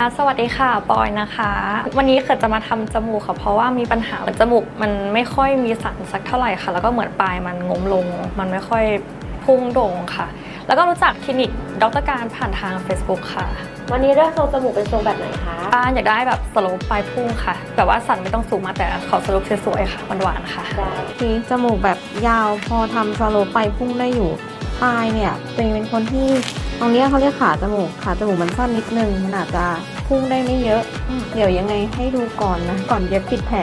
อะสวัสดีค่ะปอยนะคะ วันนี้เขิดจะมาทำจมูกค่ะเพราะว่ามีปัญหาเหมือนจมูกมันไม่ค่อยมีสันสักเท่าไหร่ค่ะ แล้วก็เหมือนปลายมันงมลง มันไม่ค่อยพุ่งโด่งค่ะ แล้วก็รู้จักคลินิกดรการผ่านทาง Facebook ค่ะ วันนี้เลือกทรงจมูกเป็นทรงแบบไหนคะป้านอยากได้แบบสโลปปลายพุ่งค่ะ แบบว่าสันไม่ต้องสูงมากแต่ขอสโลปสวยๆค่ะหวานๆค่ะได้ทีจมูกแบบยาวพอทำสโลปไปพุ่งได้อยู่ปลายเนี่ยตัวเองเป็นคนที่ ตรงเนี้ยเขาเรียกขาจมูก ขาจมูกมันสั้นนิดนึง มันอาจจะพุ่งได้ไม่เยอะ เดี๋ยวยังไงให้ดูก่อนนะ ก่อนเย็บปิดแผล